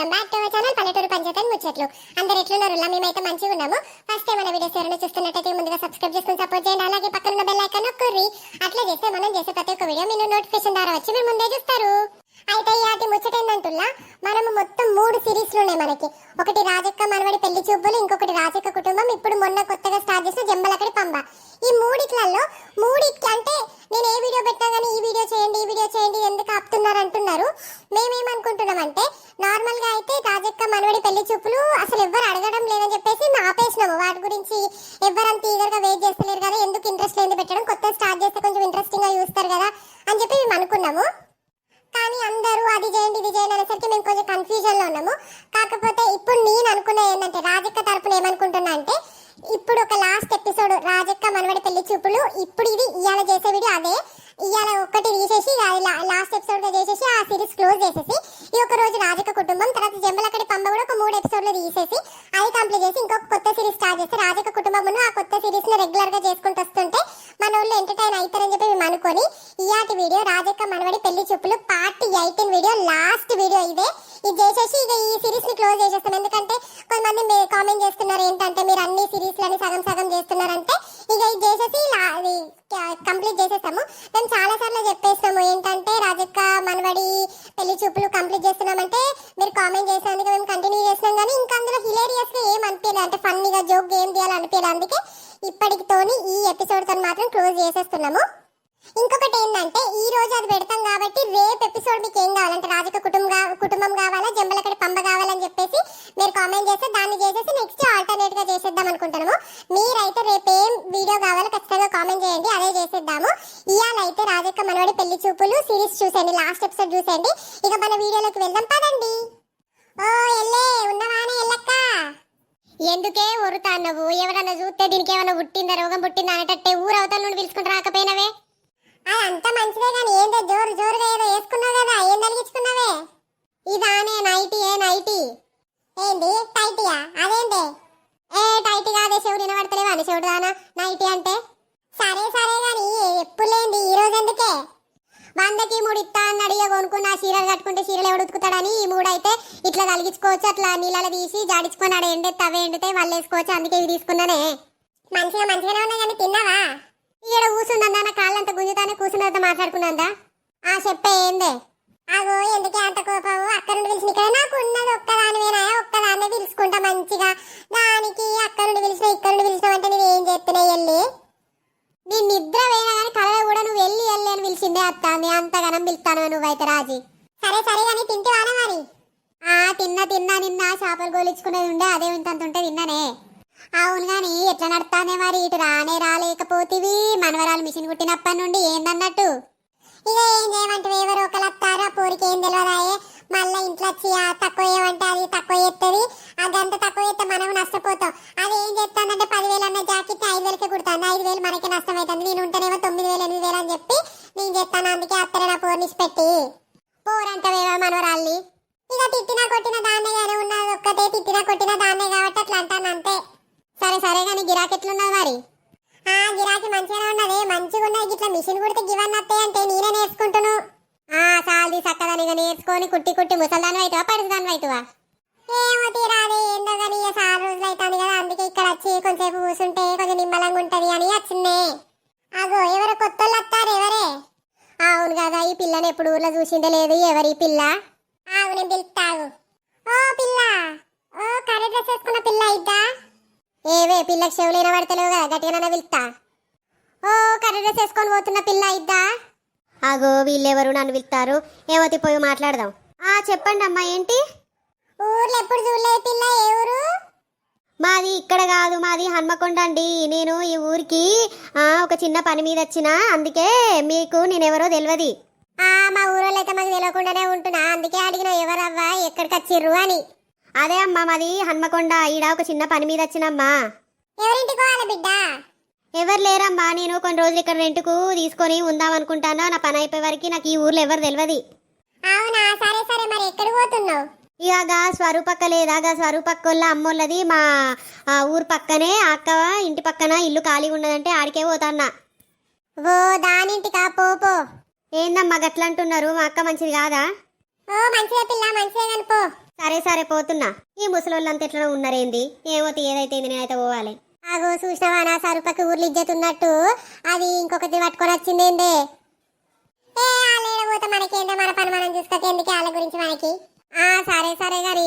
Welcome back to our channel పల్లెటూరు పంచాయతీ ముచ్చట్లు. అందరు ఎట్లున్నారు? లా? మేమైతే మంచిగా ఉన్నాము. ఫస్ట్ టైం మన వీడియోస్ ఎవరైనా చూస్తున్నట్టయితే ముందుగా సబ్స్క్రైబ్ చేసుకుని సపోర్ట్ చేయండి. అలాగే పక్కన ఉన్న బెల్ ఐకాన్ నొక్కుర్రి. అట్లా చేస్తే మనం చేసే ప్రతి ఒక్క వీడియో మీరు నోటిఫికేషన్ ద్వారా వచ్చి మీరు ముందే చూస్తారు. అయితే ఈ ఆటి మనము మొత్తం మూడు సిరీస్లు ఉన్నాయి మనకి. ఒకటి రాజక్క మనవడి పెళ్ళి చూపులు ఇంకొకటి రాజక్క కుటుంబం. ఇప్పుడు మొన్న కొత్తగా స్టార్ట్ చేసిన జంబలకడి పంబ. ఈ మూడిట్లలో మూడిట్ల అంటే నేను ఏ వీడియో పెట్టినా కానీ ఈ వీడియో చేయండి ఈ వీడియో చేయండి ఎందుకు ఆపుతున్నారు అంటున్నారు మేమేమనుకుంటున్నామంటే నార్మల్గా అయితే రాజక్క మనవడి పెళ్ళి చూపులు అసలు ఎవ్వరు అడగడం లేదని చెప్పేసి ఆపేసినాము. వాటి గురించి ఎవరంత ఈగర్గా వెయిట్ చేస్తలేరు కదా ఎందుకు ఇంట్రెస్ట్ లేని పెట్టడం కొత్త స్టార్ట్ చేస్తే కొంచెం ఇంట్రెస్టింగ్గా చూస్తారు కదా అని చెప్పి మేము అనుకున్నాము కానీ అందరూ అది చేయండి ఇది చేయండి అనేసరికి మేము కొంచెం కన్ఫ్యూజన్లో ఉన్నాము కాకపోతే ఇప్పుడు నేను అనుకున్న ఏంటంటే రాజక్క తరపున ఏమనుకుంటున్నా అంటే ఇప్పుడు ఒక లాస్ట్ ఎపిసోడ్ రాజక్క మనవడి పెళ్ళి చూపులు ఇప్పుడు ఇది ఇవాళ చేసే వీడియో అదే ఇవాళ ఒక్కటి తీసేసి లాస్ట్ ఎపిసోడ్గా చేసేసి ఆ సిరీస్ క్లోజ్ చేసేసి ఈ ఒక రోజు రాజక్క కుటుంబం తర్వాత జంబలకడి పంబ కూడా ఒక మూడు ఎపిసోడ్లు తీసేసి అది కంప్లీట్ చేసి ఇంకొక కొత్త సిరీస్ స్టార్ట్ చేస్తే రాజక్క కుటుంబం ఆ కొత్త సిరీస్ని రెగ్యులర్గా చేసుకుంటూ వస్తుంటే మన ఎంటర్టైన్ అవుతారని చెప్పి మేము అనుకొని ఇయాటి వీడియో రాజక్క మనవడి పెళ్ళి చూపులు part eighteen video last video ఇదే. ఇది చేసేసి ఇక ఈ సిరీస్ని క్లోజ్ చేసేస్తాం. ఎందుకంటే కొంతమంది కామెంట్ చేస్తున్నారు ఏంటంటే మీరు అన్ని సిరీస్ లని సగం సగం చేస్తున్నారంటే ఇక ఇది చేసేసి కంప్లీట్ చేసేస్తాము. మేము చాలా సార్లు చెప్పేస్తాము ఏంటంటే రాజక్క మనవడి పెళ్ళి చూపులు కంప్లీట్ చేస్తున్నామంటే మీరు కామెంట్ చేసినందుకు మేము కంటిన్యూ చేస్తున్నాం కానీ ఇంకా అందులో హిలేరియస్గా ఏం అనిపించలేదు అంటే ఫన్నీగా జోక్ ఏం చేయాలి అందుకే ఇప్పటికితోని ఈ ఎపిసోడ్తో మాత్రం క్లోజ్ చేసేస్తున్నాము. ఇంకొకటి ఏంటంటే ఈ రోజు అది పెడతాం కాబట్టి రేపు ఎపిసోడ్ మీకు ఏం కావాలంటే రాజక కుటుంబం కుటుంబం కావాలా జంబలకడి పంబ కావాలని చెప్పేసి మీరు కామెంట్ చేస్తే దాన్ని చేసేసి నెక్స్ట్ ఆల్టర్నేట్గా చేసేద్దాం అనుకుంటున్నాము. మీరైతే రేపు ఏం వీడియో కావాలో ఖచ్చితంగా కామెంట్ చేయండి అదే చేసేద్దాము. ఇవాళ అయితే రాజక్క మనోడి పెళ్ళి చూపులు సిరీస్ చూసేయండి లాస్ట్ ఎపిసోడ్ చూసేయండి ఇక మన వీడియోలోకి వెళ్దాం పదండి ఓ ఎల్లే ఉన్నవానే ఎల్లక్క ఎందుకే ఒరుతా నువ్వు ఎవరన్నా చూస్తే దీనికి ఏమైనా పుట్టిందా రోగం పుట్టిందా అనేటట్టే ఊరు అవతల నుండి పిలుచుకుంటూ రాకపోయినవే అదంతా మంచిదే కానీ ఏందో జోరు జోరుగా ఏదో వేసుకున్నావు కదా ఏం తలిగించుకున్నావే ఇదానే నైటీ? ఏ ఏంది? టైటీయా? అదేంటి ఏ టైటీ కాదే శివుడు వినబడతలేవా? అని శివుడు దానా నైటీ అంటే? సరే సరే కానీ ఎప్పుడు లేంది ఈ రోజు ఎందుకే? వందకి మూడు ఇస్తా అన్నాడు. ఇక కొనుక్కున్న ఆ చీరలు కట్టుకుంటే చీరలు ఎవడు ఉతుకుతాడని ఈ మూడు అయితే ఇట్లా తలిగించుకోవచ్చు. అట్లా నీళ్ళలో తీసి జాడించుకొని ఆడ ఎండే అవే ఎండితే వాళ్ళు వేసుకోవచ్చు అందుకే ఇవి తీసుకున్నానే. మంచిగా మంచిగానే ఉన్నాయి కానీ తిన్నావా? ఈడ కూర్చుందా నా కాళ్ళంతా గుంజుతానే కూర్చున్నదంతా మాట్లాడుకున్నాందా? ఆ చెప్పే ఏందే? అగో ఎందుకే అంత కోపము? అక్క నుండి పిలిచిన ఇక్కడ నాకు ఉన్నది ఒక్కదానివేనా ఒక్కదాన్నే పిలుచుకుంటా మంచిగా. దానికి అక్క నుండి పిలిచిన ఇక్కడ నుండి పిలిచిన అంటే నేను ఏం చేస్తున్నాయి వెళ్ళి నీ నిద్ర పోయినా కానీ కళలో కూడా నువ్వు వెళ్ళి వెళ్ళి అని పిలిచిందే అత్త. నీ అంతగానం పిలుస్తాను నువ్వైతే రాజీ. సరే సరే కానీ తింటేవానా మరి? ఆ తిన్నా తిన్నా నిన్న చేపలు గోలించుకునేది ఉండే అదే ఇంత ఉంటే తిన్నానే. అవును కానీ ఎట్లా నడుస్తానే మరి? ఇటు రానే రాలేకపోతివి. మనవరాలు మిషన్ కుట్టినప్పటి నుండి ఏందన్నట్టు? ఇక ఏం చేయమంటే ఎవరు ఒకరు వస్తారు ఆ ఏం తెలియదాయే మళ్ళీ ఇంట్లో వచ్చి తక్కువ ఏమంటే అది తక్కువ చేస్తుంది అదంతా తక్కువ చేస్తే మనం నష్టపోతాం. అది ఏం చేస్తుందంటే పదివేలు అన్న జాకెట్ ఐదు వేలకి కుడుతుంది. ఐదు వేలు మనకి నష్టం అవుతుంది నేను ఉంటేనేమో తొమ్మిది వేలు ఎనిమిది వేలు అని చెప్పి నేను చెప్తాను అందుకే అత్తరే నా పోర్నిసి పెట్టి పోరంటవేవా మనవరాల్ని. ఇక తిట్టినా కొట్టిన దాన్నే కానీ ఉన్నది ఒక్కటే. తిట్టినా కొట్టిన దాన్నే కాబట్టి అట్లా అంటాను అంతే. సరే సరే కానీ గిరాకీ మరి? ఆ గిరాకీ మంచిగానే ఉన్నది. మంచిగా ఉన్నది. ఇట్లా మిషన్ కుడితే గివన్ వస్తాయి అంటే నేనే నేర్చుకుంటును. ఆ సాల్ది చక్కదని నేర్చుకొని కుట్టి కుట్టి ముసల్దాని అవుతావా పడిదాని అవుతావా ఏమో తీరాది ఏందో కానీ సార్ రోజులు అవుతాను కదా అందుకే ఇక్కడ వచ్చి కొంచెంసేపు కూర్చుంటే కొంచెం నిమ్మలంగా ఉంటది అని వచ్చిందే. అగో ఎవరు కొత్త వస్తారు ఎవరే? అవును కదా ఈ పిల్లని ఎప్పుడు ఊర్లో చూసిందే లేదు ఎవరి పిల్ల? అవును పిలుస్తావు ఓ పిల్ల ఓ కర్రీ డ్రెస్ వేసుకున్న పిల్ల ఇద్దా? ఏవే పిల్లకి చెవులు వినబడతలేవు కదా గట్టిగా పిలుస్తా. ఓ కర్ర డ్రెస్ వేసుకొని పోతున్న పిల్ల ఇద్దా? అగో వీళ్ళెవరు నన్ను పిలుస్తారు? ఏవతి పోయి మాట్లాడదాం. ఆ చెప్పండి అమ్మా ఏంటి? ఊర్లో ఎప్పుడు చూడలేదు పిల్ల ఏ ఊరు? మాది ఇక్కడ కాదు మాది హన్మకొండ అండి. నేను ఈ ఊరికి ఆ, ఒక చిన్న పని మీద వచ్చిన. అందుకే మీకు నేనెవరో తెలియదు మా ఊరోళ్ళు అయితే మాకు తెలియకుండానే ఉంటున్నా. అందుకే అడిగిన ఎవరవ్వా ఎక్కడికి వచ్చిర్రు అని. అదే అమ్మా మాది హన్మకొండ. ఈడ ఒక చిన్న పని మీద వచ్చినమ్మా. ఎవరింటికి వాళ్ళ బిడ్డ? ఎవరు లేరమ్మా. నేను కొన్ని రోజులు ఇక్కడ రెంట్కు తీసుకొని ఉందాం అనుకుంటానా? నా పని అయిపోయే వరకు నాకు ఈ ఊర్లో ఎవరు తెలియదు అవునా? సరే సరే. మరి ఎక్కడ పోతున్నావు? ఇక స్వరూపక్క లేదా. గా స్వరూపక్కోళ్ళ అమ్మోళ్ళది మా ఊరు పక్కనే అక్క ఇంటి పక్కన ఇల్లు ఖాళీగా ఉన్నదంటే ఆడికే పోతాన్నా. ఓ దానింటికా? పో పో. ఏందమ్మా గట్లా అంటున్నారు మా అక్క మంచిది కాదా? ఓ మంచిదే పిల్ల మంచిదే పో. సరే సరే పోతున్నా. ఈ ముసలోళ్ళంతా ఎట్లా ఉన్నారేంది? ఏమో ఏదైతే నేనైతే పోవాలి. ఆగో చూసినవా నా సరుపకి ఊర్లు ఇజ్జతున్నట్టు అది ఇంకొకటి పట్టుకొని వచ్చిందేందే? ఏ ఆలేడ పోతే మనకేందో? మన పని మనం చూసుకోక ఎందుకే వాళ్ళ గురించి మనకి? ఆ సరే సరే గారి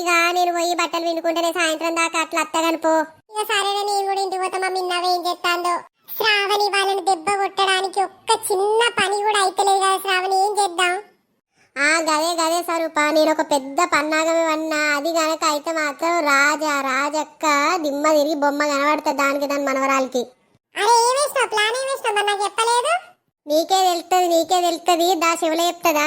ఇక నేను పోయి బట్టలు వినుకుంటేనే సాయంత్రం దాకా అట్లా అత్తగనుపో ఇక సరేనే నేను కూడా ఇంటికి పోతా. మమ్మీ నవ్వేం ఏం చేస్తాందో. శ్రావణి వాళ్ళని దెబ్బ కొట్టడానికి ఒక్క చిన్న పని కూడా అయితలేదు కదా శ్రావణి. ఏం చేద్దాం? ఆ గదే గదే స్వరూప. నేను ఒక పెద్ద పన్నాగమే అన్నా అది గనక అయితే మాత్రం రాజా రాజక్క దిమ్మ తిరిగి బొమ్మ కనబడుతుంది దానికి దాని మనవరాలకి. నీకే తెలుస్తుంది నీకే తెలుస్తుంది దా శివుల చెప్తుందా?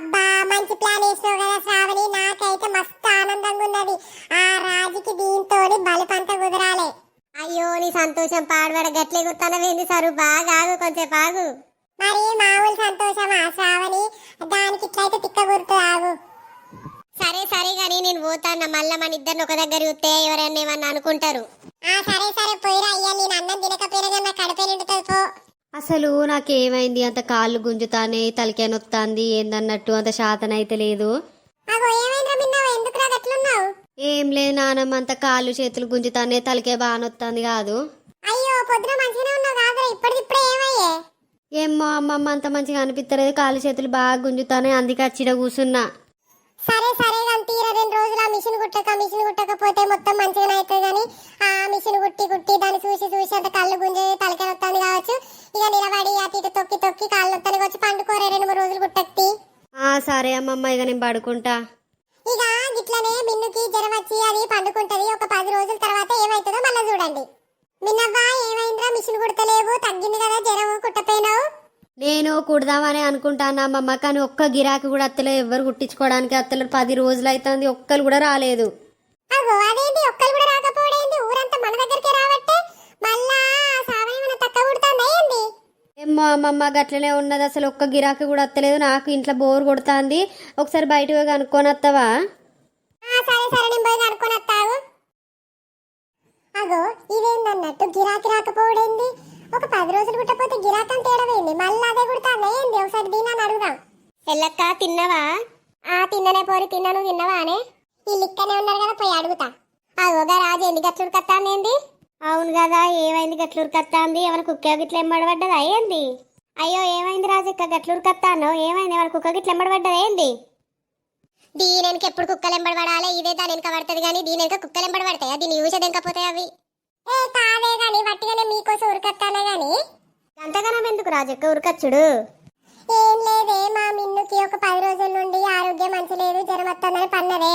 అబ్బా మంచి ప్లాన్ వేసినావు కదా శ్రావణి. నాకైతే మస్తు ఆనందంగా ఉన్నది. ఆ రాజుకి దీంతో బలిపంత కుదరాలే. అయ్యో నీ సంతోషం పాడబడ గట్లే గుర్తానవేంది సరు? బాగా ఆగు కొంచెం ఆగు. మరి మామూలు సంతోషమా శ్రావణి? దానికి ఇట్లయితే తిక్క గుర్తు ఆగు. సరే సరే గాని నేను పోతాను మళ్ళా మన ఇద్దరిని ఒక దగ్గర చూస్తే ఎవరైనా ఏమన్నా అనుకుంటారు. ఆ సరే సరే పోయిరా అయ్యా. నేను అన్నం తినకపోయినా కానీ నా కడుపే నిండుతుంది పో. అసలు నాకేమైంది? అంత కాళ్ళు గుంజుతానే తలకాయ నొత్తాంది ఏందన్నట్టు అంత శాతం అయితే లేదు. అగో ఏమైందిరా మిన్నావు? ఎందుకు రా అట్లున్నావు ఏం లేదు నానమ్మ అంత కాళ్ళు చేతులు గుంజుతానే తలకాయ బాగా నొత్తాంది కాదు. అయ్యో పొద్దున మంచిగానే ఉన్నావు కాదురా ఇప్పటికిప్పుడే ఏమయ్యే? ఏమో అమ్మమ్మ అంత మంచిగా అనిపిస్తలేదు కాళ్ళు చేతులు బాగా గుంజుతానే అందుకే అచ్చిడ కూసున్నా. సరే సరే కానీ తీరా రెండు రోజులు ఆ మిషన్ కుట్టక మిషన్ కుట్టకపోతే మొత్తం మంచిగానే అవుతుంది కానీ ఆ మిషన్ కుట్టి కుట్టి దాన్ని చూసి చూసి అంత కళ్ళు గుంజి తలకాయ వస్తుంది కావచ్చు. ఇక నిలబడి అటు ఇటు తొక్కి తొక్కి కాళ్ళు వస్తాను కావచ్చు పండుకోరే రెండు మూడు రోజులు కుట్టక్తి. ఆ సరే అమ్మమ్మ ఇక నేను పడుకుంటా. గిట్లనే మిన్నుకి జ్వరం వచ్చి అది పండుకుంటది. ఒక పది రోజుల తర్వాత ఏమవుతుందో మళ్ళీ చూడండి. మిన్నవ్వా ఏమైందిరా? మిషన్ కుడతలేవు తగ్గింది కదా జ్వరం కుట్టపోయినావు? నేను కుడదామని అనుకుంటాను అమ్మమ్మ కానీ ఒక్క గిరాకీ కూడా అత్తలేదు ఎవ్వరు కుట్టించుకోవడానికి అత్తలేదు పది రోజులు అవుతుంది ఒక్కరు కూడా రాలేదు. అగో అదేంటి? ఒక్కరు కూడా ఊరంతా మన దగ్గరికి రావట్టే? మళ్ళా సావయమన తక్కువ కుడుతుందా ఏంది ఏమో అమ్మమ్మ గట్లనే ఉన్నది. అసలు ఒక్క గిరాకీ కూడా అత్తలేదు. నాకు ఇంట్లో బోర్ కొడుతుంది. ఒకసారి బయటకు కనుక్కొని వస్తావా సరే సరే నేను పోయి కనుక్కొని వస్తావు అగో ఇదేందన్నట్టు గిరాకీ రాకపోవడేంది? ఒక పది రోజులు కుట్టపోతే గిరాకం తేడవేంది మళ్ళీ అదే కుడతాందా ఏంది? ఒకసారి దీని అడుగుదాం? ఎల్లక్క తిన్నవా? ఆ తిన్ననే పోరి తిన్నాను తిన్నవా అనే? ఈ లిక్కనే ఉన్నారు కదా పోయి అడుగుతా. అగోగా రాజు ఎందుకు అట్లుడు కత్తాంది అవును కదా ఏమైంది గట్లూరు కత్తాంది ఎవరి కుక్క గిట్ల ఎమ్మడబడ్డదా ఏంది? అయ్యో ఏమైంది రాజక్క గట్లూరు కత్తాను ఏమైంది? ఎవరి కుక్క గిట్ల ఎమ్మడబడ్డదా ఏంది? దీని వెనక ఎప్పుడు కుక్కలు ఎంబడబడాలి ఇదే దాని వెనక పడుతుంది కానీ దీని వెనక కుక్కలు ఎంబడబడతాయి దీని యూజ్ ఎంకపోతాయి అవి? ఏ కాదే గాని వట్టిగానే మీకోసం ఉరకత్తానే గాని? అంతగానం ఎందుకు రాజక్క ఉరకచ్చుడు? ఏం లేదే మా మిన్నుకి ఒక పది రోజుల నుండి ఆరోగ్యం మంచి లేదు జ్వరం వస్తుందని పన్నదే.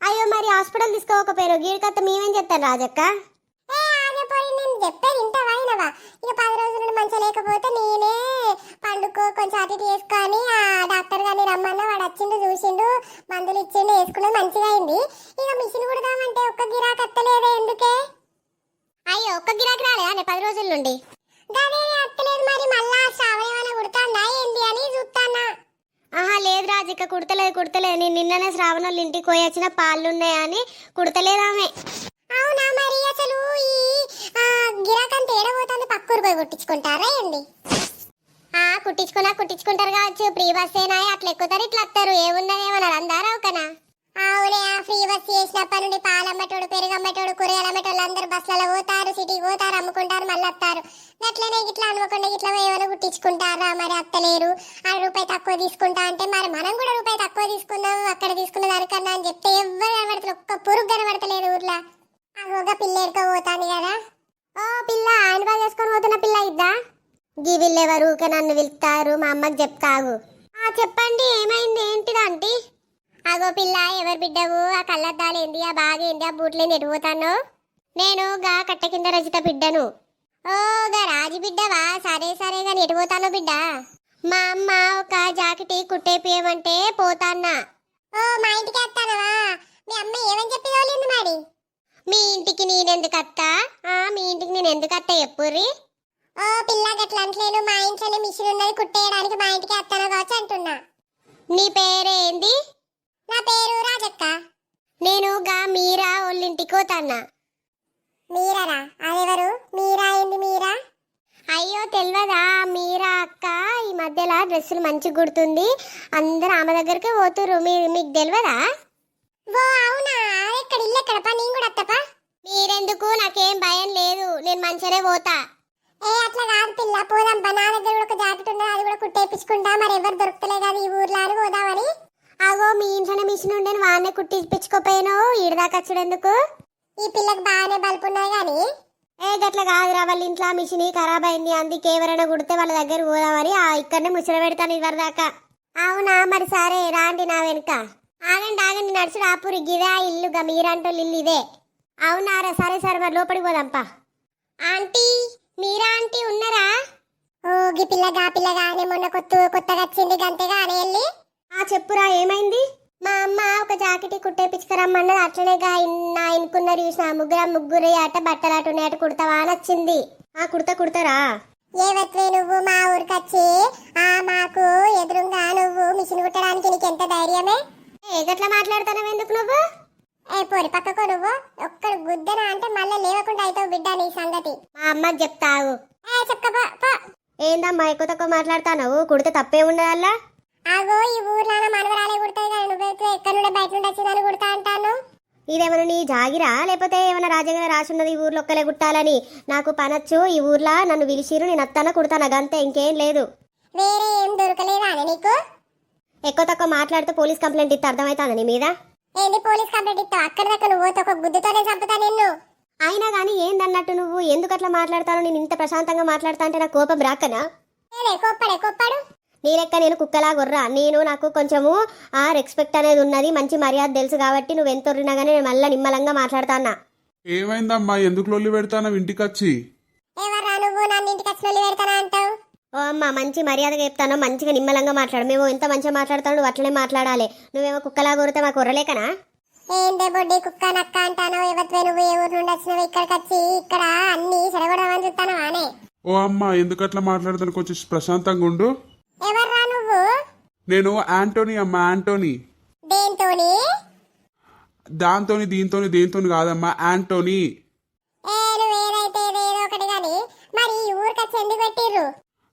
అయ్యో మరి హాస్పిటల్ తీసుకోకపోయారు గీడికత్త మేమేం చెప్తాను రాజక్క? ఆగిపోయి నేను చెప్పేది ఇంటవా అయినవా ఇక పది రోజుల నుండి మంచిగా లేకపోతే నేనే పండుకో కొంచెం అటు ఇటు వేసుకొని ఆ డాక్టర్ గారిని రమ్మన్నా వాడు వచ్చిండు చూసిండు మందులు ఇచ్చిండు వేసుకున్నది మంచిగా అయింది. ఇక మిషన్ కుడదామంటే ఒక్క గిరాకీ అత్తలేదే ఎందుకే? అయ్యో ఒక్క గిరాకీ రాలేదా పది రోజుల నుండి? గదే అత్తలేదు మరి మళ్ళా శ్రావణ ఏమైనా కుడతాందా ఏంది అని చూస్తానా ఆహా లేదు రాజక్క కుడతలేదు కుడతలేదు. నేను నిన్ననే శ్రావణుల ఇంటికి పోయి వచ్చిన పాలు ఉన్నాయని కుడతలేదు ఆమె. ఏడబోతుంది పోయి కుట్టించుకుంటారా ఏంది? ఆ కుట్టించుకున్నా కుట్టించుకుంటారు కావచ్చు. ఫ్రీ బస్ అయినా అట్లా ఎక్కుతారు ఇట్లా వస్తారు ఏమున్నది ఏమన్నారు అందరూ ఒకనా అవునే ఆ ఫ్రీ బస్ చేసినప్పటి నుండి పాలమ్మటోడు పెరుగమ్మటోడు కూరగాయలు అమ్మటోళ్ళు అందరు బస్సులలో పోతారు సిటీకి పోతారు అమ్ముకుంటారు మళ్ళీ వస్తారు అట్లనే ఇట్లా అనుకోకుండా ఇట్లా ఏమైనా కుట్టించుకుంటారా? మరి అత్తలేరు. ఆ రూపాయి తక్కువ తీసుకుంటా అంటే మరి మనం కూడా రూపాయి తక్కువ తీసుకుందాం అక్కడ తీసుకున్న దానికన్నా అని చెప్తే ఎవ్వరు కనబడతలేదు ఒక్క పురుగు కనబడతలేదు ఊర్లో. అగోగా పిల్ల ఎడుకో కదా. ఓ పిల్ల ఆయన బాగా చేసుకొని పోతున్న పిల్ల ఇద్దా? గీ వీళ్ళెవరు ఊకే నన్ను పిలుస్తారు మా అమ్మకి చెప్తాగు. ఆ చెప్పండి ఏమైంది? ఏంటిది ఆంటీ? అగో పిల్ల ఎవరు బిడ్డవు? ఆ కళ్ళద్దాలు ఏంది? ఆ బాగా ఏంది? ఆ బూట్లు ఏంది? ఎటు నేను గా కట్ట కింద రచిత బిడ్డను. ఓ గా రాజు బిడ్డవా? సరే సరే కానీ ఎటు బిడ్డ? మా అమ్మ ఒక జాకెట్ కుట్టేపియమంటే పోతాన్నా. ఓ మా ఇంటికి వస్తానవా? మీ అమ్మ ఏమని చెప్పి మాడి మరి? ఇంటికి నేనెందుకు అత్తా ఆ, మీ ఇంటికి నేను ఎందుకు అత్తా చెప్పుర్రి ఓ పిల్ల గట్ల అంటలేను మా ఇంట్లోనే మిషన్ ఉన్నది కుట్టేయడానికి మా ఇంటికి వస్తాను కావచ్చు అంటున్నా. నీ పేరేంది? నా పేరు రాజక్క. నేను గా మీరా వాళ్ళింటికి పోతాన్నా మీరరా? అదెవరు? మీరా ఏంది మీరా? అయ్యో తెలియదా మీరా అక్క ఈ మధ్యలో డ్రెస్సులు మంచిగా కుడుతుంది. అందరు ఆమె దగ్గరికి పోతుర్రు. మీరు మీకు తెలియదా ఓ అవునా? ఎక్కడ ఇల్లు ఎక్కడ పా నేను కూడా అత్తపా? మీరెందుకు? నాకేం భయం లేదు. నేను మంచిగానే పోతా. ఏ అట్లా కాదు పిల్ల. పోదాం. బా నా దగ్గర కూడా ఒక జాకెట్ ఉన్నది. అది కూడా కుట్టేపించుకుంటా మరి ఎవరు దొరుకుతలే కదా ఈ ఊర్లో అని పోదామని. అగో మీ ఇంట్లోనే మిషన్ ఉండే. వాడినే కుట్టించుకోపోయాను ఈడదాకా ఎందుకు ఈ పిల్లకి బాగానే బలుపు ఉన్నది కానీ. ఏ గట్ల కాదురా. వాళ్ళ ఇంట్లో మిషన్ ఖరాబ్ అయింది. అందుకే ఎవరైనా కుడితే వాళ్ళ దగ్గర పోదామని. ఆ ఇక్కడనే ముచ్చట పెడతాను ఇవరిదాకా అవునా? మరి సరే. రాండి నా వెనుక. ఆగండి ఆగండి. నడుచుడు. ఆపురి. గిదే ఆ ఇల్లుగా మీరంటో ఇల్లు ఇదే. అవునారా సరే సరే మరి లోపలికి పోదాంపా ఆంటీ మీరా ఆంటీ ఉన్నారా? ఓ గి పిల్ల గా పిల్ల గానే మొన్న కొత్త కొత్తగా వచ్చింది గంతేగా అని వెళ్ళి. ఆ చెప్పురా ఏమైంది? మా అమ్మ ఒక జాకెట్ కుట్టేపించుకురమ్మన్నది అట్లనే గా ఇన్- నా ఇనుకున్నారు చూసిన ముగ్గురు ముగ్గురు ఆట బట్టలు అటు నేట కుడతావా అని వచ్చింది. ఆ కుడతా కుడతారా ఏవత్వే నువ్వు మా ఊరికి వచ్చి ఆ మాకు ఎదురుగా నువ్వు మిషన్ కుట్టడానికి నీకు ఎంత ధైర్యమే? ఏ గట్లా మాట్లాడుతున్నావు ఎందుకు నువ్వు? ఏ పోరి పక్కకో నువ్వు. ఒక్కడు గుద్దన అంటే మళ్ళీ లేవకుండా అవుతావు బిడ్డ నీ సంగతి. మా అమ్మకి చెప్తావు. ఏ పో ఏందమ్మా ఎక్కువ తక్కువ మాట్లాడుతావు కుడితే తప్పే ఉండదల్లా? ఆగో ఈ ఊర్లో మనవరాలే కుడతాయి కానీ నువ్వైతే ఎక్కడి నుండి బయట నుండి వచ్చిందని కుడతా అంటాను. ఇదేమైనా నీ జాగిరా? లేకపోతే ఏమైనా రాజంగా రాసి ఉన్నది ఈ ఊర్లో ఒక్కలే కుట్టాలని? నాకు పనొచ్చు ఈ ఊర్లో నన్ను పిలిచిరు నేను అత్తాన కుడతాను గంతే ఇంకేం లేదు. వేరే ఏం దొరకలేదా నీకు? ఎక్కువ తక్కువ మాట్లాడితే పోలీస్ కంప్లైంట్ ఇస్తే అర్థమవుతాను నీ మీద? ఏంది పోలీస్ కంప్లైంట్ ఇస్తావు? అక్కడ దాకా నువ్వు ఒక గుద్దుతోనే చంపుతా నిన్ను. అయినా కానీ ఏందన్నట్టు నువ్వు? ఎందుకు అట్లా మాట్లాడతాను నేను ఇంత ప్రశాంతంగా మాట్లాడతా అంటే నాకు కోపం రాకనా ఏలే కొప్పడే కొప్పాడు. నీ లెక్క నేను కుక్కలా గుర్రా. నేను నాకు కొంచెము ఆ రెస్పెక్ట్ అనేది ఉన్నది మంచి మర్యాద తెలుసు కాబట్టి నువ్వు ఎంత ఉరినా కానీ నేను మళ్ళీ నిమ్మలంగా మాట్లాడతానా ఏమైందమ్మా? ఎందుకు లొల్లి పెడతానవు ఇంటికి వచ్చి ఎవర్రా నువ్వు నన్ను ఇంటికి వచ్చి వెళ్ళి పెడతానా అంటావు? ఓ అమ్మ మంచి మర్యాదగా చెప్తాను మంచిగా నిమ్మలంగా మాట్లాడు. మేము ఎంత మంచిగా మాట్లాడతావు నువ్వు అట్లనే మాట్లాడాలి. నువ్వేమో కుక్కలా గురితే మాకు ఉర్రలేకనా ఏందే బొడ్డి కుక్క నక్క అంటానో ఎవత్వే నువ్వు? ఏ ఊరు నుండి వచ్చినావు? ఇక్కడికి వచ్చి ఇక్కడ అన్ని చెడగొడమని చూస్తాను వానే ఓ అమ్మ ఎందుకు అట్లా మాట్లాడతాను కొంచెం ప్రశాంతంగా ఉండు? ఎవర్రా నువ్వు? నేను యాంటోనీ అమ్మ యాంటోనీ దేంతోని? దాంతోని దీంతోని దేంతోని కాదమ్మా యాంటోనీ ఏ నువ్వేదైతే ఏదో ఒకటి గాని మరి ఈ ఊరికి వచ్చి ఎందుకు పెట్టిర్రు?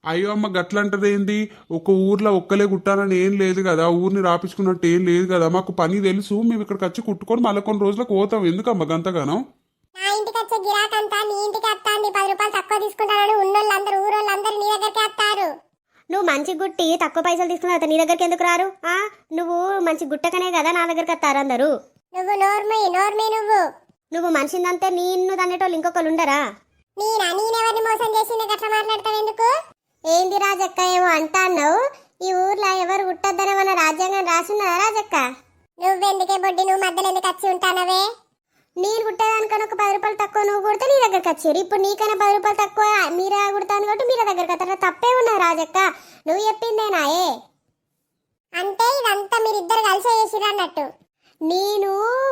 అయ్యో అమ్మ గట్లంటది ఏంది? ఒక ఊర్లో ఒక్కలే కుట్టాలని ఏం లేదు కదా. ఊరిని రాపించుకున్నట్టు ఏం లేదు కదా. మాకు పని తెలుసు మేము ఇక్కడికి వచ్చి కుట్టుకొని మళ్ళీ కొన్ని రోజులకు పోతాం. ఎందుకమ్మ గంతగానం? నా ఇంటికి వచ్చే గిరాకంతా నీ ఇంటికి వస్తాంది పది రూపాయలు తక్కువ తీసుకుంటానని ఉన్నోళ్ళందరూ ఊరోళ్ళందరూ నీ దగ్గరికి వస్తారు నువ్వు మంచి గుట్టి తక్కువ పైసలు తీసుకున్న నీ దగ్గరికి ఎందుకు రారు? ఆ నువ్వు మంచి గుట్టకనే కదా నా దగ్గరికి వస్తారు అందరూ. నువ్వు నోర్మి నోర్మి నువ్వు. నువ్వు మనిషిందంతే నిన్ను దన్నేటోళ్ళు ఇంకొకరు ఉండరా? నేనా? నేనెవరిని మోసం చేసింది గట్లా మాట్లాడతావు ఎందుకు? ఏంది రాజక్క ఏమో అంటాన్నావు ఈ ఊర్లో ఎవరు పుట్టద్దని మన రాజ్యాంగం రాసున్నదా రాజక్క? నువ్వెందుకే బొడ్డి? నువ్వు మధ్యలో ఎందుకు వచ్చి ఉంటానవే? నేను కుట్టేదానికన్నా ఒక పది రూపాయలు తక్కువ నువ్వు కుడితే నీ దగ్గరికి వచ్చారు. ఇప్పుడు నీకైనా పది రూపాయలు తక్కువ మీరే కుడతాను కాబట్టి మీరే దగ్గరికి వస్తారు తప్పే ఉన్నది రాజక్క. నువ్వు చెప్పిందేనా ఏ? అంటే ఇదంతా మీరిద్దరు కలిసి చేసిరు అన్నట్టు. నేను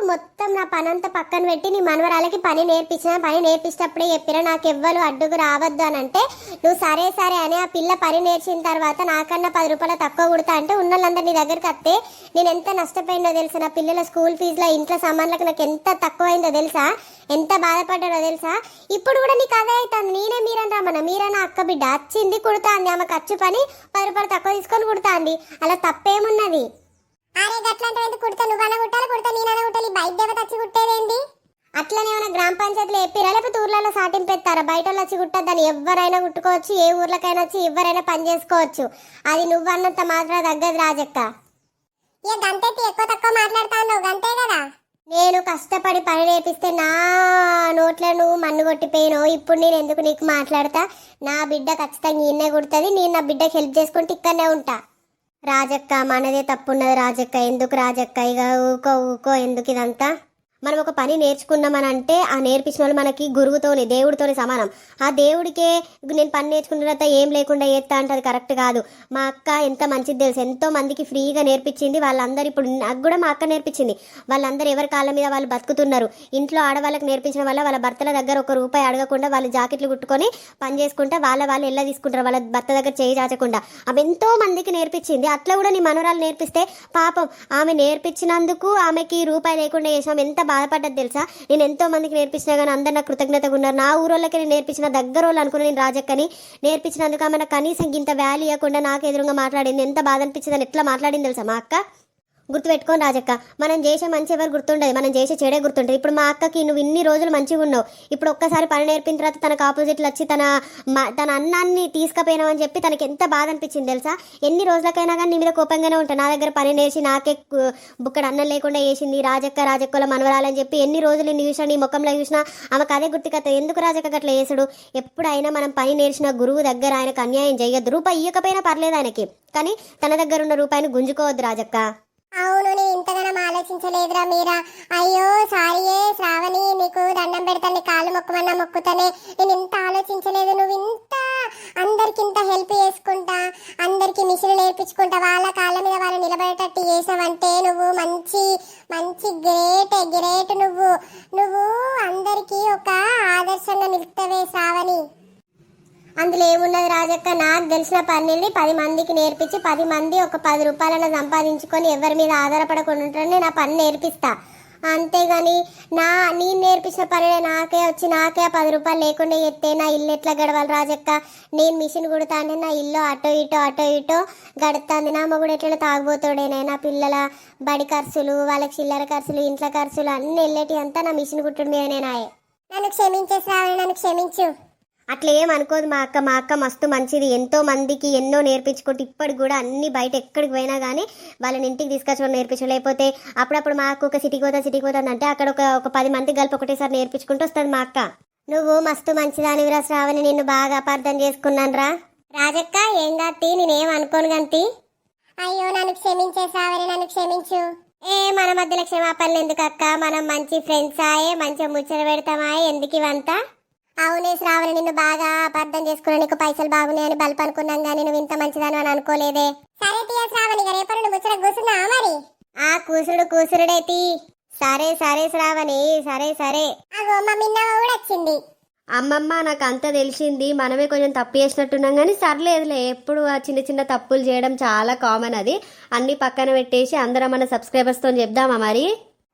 మొత్తం నా పనంతా పక్కన పెట్టి నీ మనవరాలకి పని నేర్పించిన పని నేర్పించినప్పుడే చెప్పిన నాకు ఎవ్వరు అడ్డుకు రావద్దు అని అంటే నువ్వు సరే సరే అని ఆ పిల్ల పని నేర్చిన తర్వాత నాకన్నా పది రూపాయలు తక్కువ కుడతా అంటే ఉన్న వాళ్ళందరూ నీ దగ్గరికి వస్తే నేను ఎంత నష్టపోయిందో తెలుసా? నా పిల్లల స్కూల్ ఫీజులో ఇంట్లో సామాన్లకు నాకు ఎంత తక్కువైందో తెలుసా? ఎంత బాధపడ్డాడో తెలుసా? ఇప్పుడు కూడా నీకు అదే అవుతుంది. నేనే మీరని రమ్మన్న. మీరన్న అక్క బిడ్డ వచ్చింది కుడతాంది. ఆమె ఖర్చు పని పది రూపాయలు తక్కువ తీసుకొని కుడతాంది. అలా తప్పేమున్నది? అరే గట్లంటే ఎందుకు కుడతా నువ్వన్న కుట్టాలి కుడతా నేనన్న కుట్టాలి. బయట దేవత వచ్చి కుట్టేదేంది అట్లనే ఏమైనా గ్రామ పంచాయతీలో చెప్పిరా? లేకపోతే ఊర్లలో పెడతారా? బయట వాళ్ళు వచ్చి కుట్టద్దని ఎవరైనా కుట్టుకోవచ్చు ఏ ఊర్లకైనా వచ్చి ఎవరైనా పని చేసుకోవచ్చు. అది నువ్వన్నంత మాత్రం తగ్గదు రాజక్క. ఇక గంతెత్తి ఎక్కువ తక్కువ మాట్లాడుతాను గంతే కదా? నేను కష్టపడి పని నేర్పిస్తే నా నోట్లో నువ్వు మన్ను కొట్టిపోయినో? ఇప్పుడు నేను ఎందుకు నీకు మాట్లాడతా? నా బిడ్డ ఖచ్చితంగా ఈయనే కుడుతుంది నేను నా బిడ్డకి హెల్ప్ చేసుకుంటే ఇక్కడనే ఉంటా. రాజక్క మనదే తప్పున్నది రాజక్క ఎందుకు రాజక్క? ఇక ఊకో ఊకో ఎందుకు ఇదంతా మనం ఒక పని నేర్చుకున్నామని అంటే ఆ నేర్పించిన వాళ్ళు మనకి గురువుతోనే దేవుడితోనే సమానం. ఆ దేవుడికే నేను పని నేర్చుకున్న తర్వాత ఏం లేకుండా చేస్తా అంటే అది కరెక్ట్ కాదు. మా అక్క ఎంత మంచిది తెలుసు? ఎంతో మందికి ఫ్రీగా నేర్పించింది వాళ్ళందరూ ఇప్పుడు నాకు కూడా మా అక్క నేర్పించింది. వాళ్ళందరూ ఎవరి కాళ్ళ మీద వాళ్ళు బతుకుతున్నారు. ఇంట్లో ఆడవాళ్ళకి నేర్పించడం వల్ల వాళ్ళ భర్తల దగ్గర ఒక రూపాయి అడగకుండా వాళ్ళు జాకెట్లు కుట్టుకొని పని చేసుకుంటే వాళ్ళ వాళ్ళు ఎలా తీసుకుంటారు. వాళ్ళ భర్త దగ్గర చేయి చాచకుండా. ఆమె ఎంతో మందికి నేర్పించింది. అట్లా కూడా నీ మనవరాలు నేర్పిస్తే పాపం ఆమె నేర్పించినందుకు ఆమెకి రూపాయి లేకుండా చేసాం ఎంత బాధపడ్డది తెలుసా? నేను ఎంతో మందికి నేర్పించినా కానీ అందరు నా కృతజ్ఞతగా ఉన్నారు. నా ఊరోళ్ళకి నేను నేర్పించిన దగ్గర వాళ్ళు అనుకున్నా నేను రాజక్కని నేర్పించినందుకు ఆమె కనీసం ఇంత వ్యాలీ ఇవ్వకుండా నాకు ఎదురుగా మాట్లాడింది. ఎంత బాధ అనిపించింది అని ఎట్లా మాట్లాడింది తెలుసా మా అక్క? గుర్తుపెట్టుకోని రాజక్క మనం చేసే మంచి ఎవరు గుర్తుండదు మనం చేసే చెడే గుర్తుంటుంది. ఇప్పుడు మా అక్కకి నువ్వు ఇన్ని రోజులు మంచిగా ఉన్నావు ఇప్పుడు ఒక్కసారి పని నేర్పిన తర్వాత తనకు ఆపోజిట్లు వచ్చి తన మ- తన అన్నాన్ని తీసుకుపోయినామని చెప్పి తనకి ఎంత బాధ అనిపించింది తెలుసా? ఎన్ని రోజులకైనా కానీ నీ మీద కోపంగానే ఉంటా. నా దగ్గర పని నేర్చి నాకే బుక్కడ అన్నం లేకుండా వేసింది రాజక్క రాజక్కల మనవరాలని చెప్పి ఎన్ని రోజులు నీ చూసినా నీ ముఖంలో చూసినా ఆమెకు అదే గుర్తుకత ఎందుకు రాజక్క అట్లా వేసుడు ఎప్పుడైనా మనం పని నేర్చిన గురువు దగ్గర ఆయనకు అన్యాయం చేయొద్దు. రూపాయి ఇవ్వకపోయినా పర్లేదు ఆయనకి కానీ తన దగ్గర ఉన్న రూపాయిని గుంజుకోవద్దు రాజక్క. అవును నేను ఇంతగానం ఆలోచించలేదురా మీరా. అయ్యో సారీయే శ్రావణి నీకు దండం పెడతాను నీ కాళ్ళు మొక్కమన్నా మొక్కుతానే. నేను ఇంత ఆలోచించలేదు నువ్వు ఇంత అందరికి ఇంత హెల్ప్ చేసుకుంటా అందరికి మిషన్ నేర్పించుకుంటా వాళ్ళ కాళ్ళ మీద వాళ్ళు నిలబడేటట్టు చేసావంటే నువ్వు మంచి మంచి గ్రేట్ గ్రేట్ నువ్వు. నువ్వు అందరికీ ఒక ఆదర్శంగా నిలుపుతావే శ్రావణి. అందులో ఏమున్నది రాజక్క? నాకు తెలిసిన పనిని పది మందికి నేర్పించి పది మంది ఒక పది రూపాయలను సంపాదించుకొని ఎవరి మీద ఆధారపడకుండా ఉంటారని నా పని నేర్పిస్తా. అంతేగాని నా నేను నేర్పించిన పని నాకే వచ్చి నాకే ఆ పది రూపాయలు లేకుండా ఎత్తే నా ఇల్లు ఎట్లా గడవాలి రాజక్క? నేను మిషన్ కుడతా అంటే నా ఇల్లు అటో ఇటో అటో ఇటో గడుతుంది నా మొగుడు ఎట్లా తాగుబోతాడేనే. నా పిల్లల బడి ఖర్చులు వాళ్ళకి చిల్లర ఖర్చులు ఇంట్లో ఖర్చులు అన్నీ వెళ్ళేటి అంతా నా మిషన్ కుట్టుడు మీదనే నాయే. నన్ను క్షమించే శ్రావణి నన్ను క్షమించు. అట్లా ఏం అనుకోదు మా అక్క. మా అక్క మస్తు మంచిది. ఎంతో మందికి ఎన్నో నేర్పించుకుంటూ ఇప్పటికి కూడా అన్ని బయట ఎక్కడికి పోయినా కానీ వాళ్ళని ఇంటికి తీసుకొచ్చుకొని నేర్పించు లేకపోతే అప్పుడప్పుడు మా అక్క ఒక సిటీకి పోతా సిటీకి పోతా అంటే అక్కడ ఒక ఒక పది మంది కలిపి ఒకటేసారి నేర్పించుకుంటూ వస్తుంది మా అక్క. నువ్వు మస్తు మంచిదానివిరా శ్రావణి. నిన్ను బాగా అపార్థం చేసుకున్నాను రా. రాజక్క ఏం కాతి నేనేం అనుకోను గంతి అయ్యో నన్ను క్షమించే శ్రావణి నన్ను క్షమించు. ఏ మన మధ్యలో క్షమాపణలు ఎందుకు అక్క మనం మంచి ఫ్రెండ్స్ ఆయే మంచిగా ముచ్చట పెడతామాయే ఎందుకు ఇవంతా? అవునే శ్రావణి నిన్ను బాగా అపార్థం చేసుకున్నా నీకు పైసలు బాగున్నాయని బల్బ్ అనుకున్నాం కానీ నువ్వు ఇంత మంచిదని అని అనుకోలేదే. సరే తీయ శ్రావణి ఇక రేపటి నుండి ముచ్చట కూర్చున్నావా మరి? ఆ కూసుడు కూసురుడేతి సరే సరే శ్రావణి సరే సరే. అగో మా మిన్నవ కూడా వచ్చింది. అమ్మమ్మ నాకు అంత తెలిసింది. మనమే కొంచెం తప్పు చేసినట్టున్నాం కానీ సర్లేదులే. ఎప్పుడు ఆ చిన్న చిన్న తప్పులు చేయడం చాలా కామన్ అది. అన్ని పక్కన పెట్టేసి అందరం మన సబ్స్క్రైబర్స్తో చెప్దామా మరి?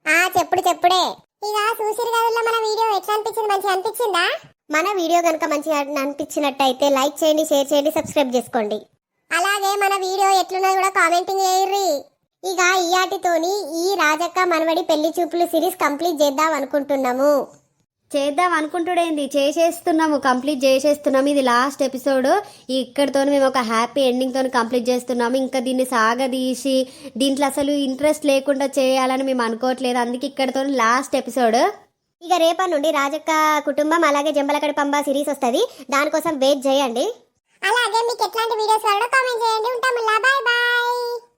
ఆ చెప్పుడు చెప్పుడే. ఇక చూసిరు గదుల్లో మన వీడియో? ఎట్లా అనిపించింది? మంచిగా అనిపించిందా? మన వీడియో కనుక మంచిగా అనిపించినట్టయితే లైక్ చేయండి షేర్ చేయండి సబ్స్క్రైబ్ చేసుకోండి. అలాగే మన వీడియో ఎట్లున్నది కూడా కామెంటింగ్ చేయర్రి. ఇక ఈయాటితోని ఈ రాజక్క మనవడి పెళ్ళి చూపులు సిరీస్ కంప్లీట్ చేద్దాం అనుకుంటున్నాము. చేద్దాం అనుకుంటుడేంది? చేసేస్తున్నాము కంప్లీట్ చేసేస్తున్నాము. ఇది లాస్ట్ ఎపిసోడ్. ఇక్కడితో మేము ఒక హ్యాపీ ఎండింగ్తో కంప్లీట్ చేస్తున్నాము. ఇంకా దీన్ని సాగదీసి దీంట్లో అసలు ఇంట్రెస్ట్ లేకుండా చేయాలని మేము అనుకోవట్లేదు. అందుకే ఇక్కడితో లాస్ట్ ఎపిసోడ్. ఇక రేపటి నుండి రాజక్క కుటుంబం అలాగే జంబలకడి పంబ సిరీస్ వస్తుంది. దానికోసం వెయిట్ చేయండి. అలాగే మీకు ఎట్లాంటి వీడియోస్ కామెంట్ చేయండి. ఉంటాము బాయ్ బాయ్.